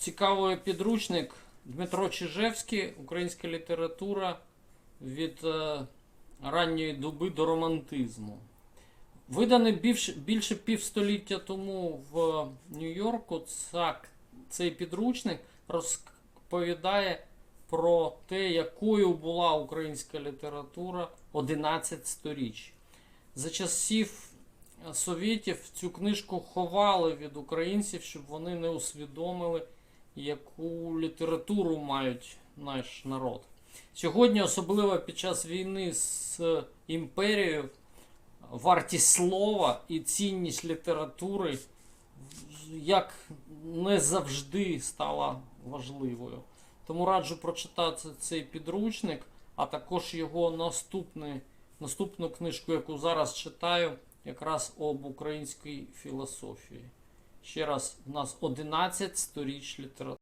цікавий підручник Дмитро Чижевський, українська література від е, ранньої доби до романтизму. Виданий більше, більше півстоліття тому в Нью-Йорку, цей підручник розповідає про те, якою була українська література 11 сторіч. За часів совєтів цю книжку ховали від українців, щоб вони не усвідомили, яку літературу мають наш народ. Сьогодні, особливо під час війни з імперією, вартість слова і цінність літератури як не завжди стала важливою. Тому раджу прочитати цей підручник, а також його наступний, наступну книжку, яку зараз читаю, якраз об українській філософії. Ще раз, у нас 11 сторіч літератури.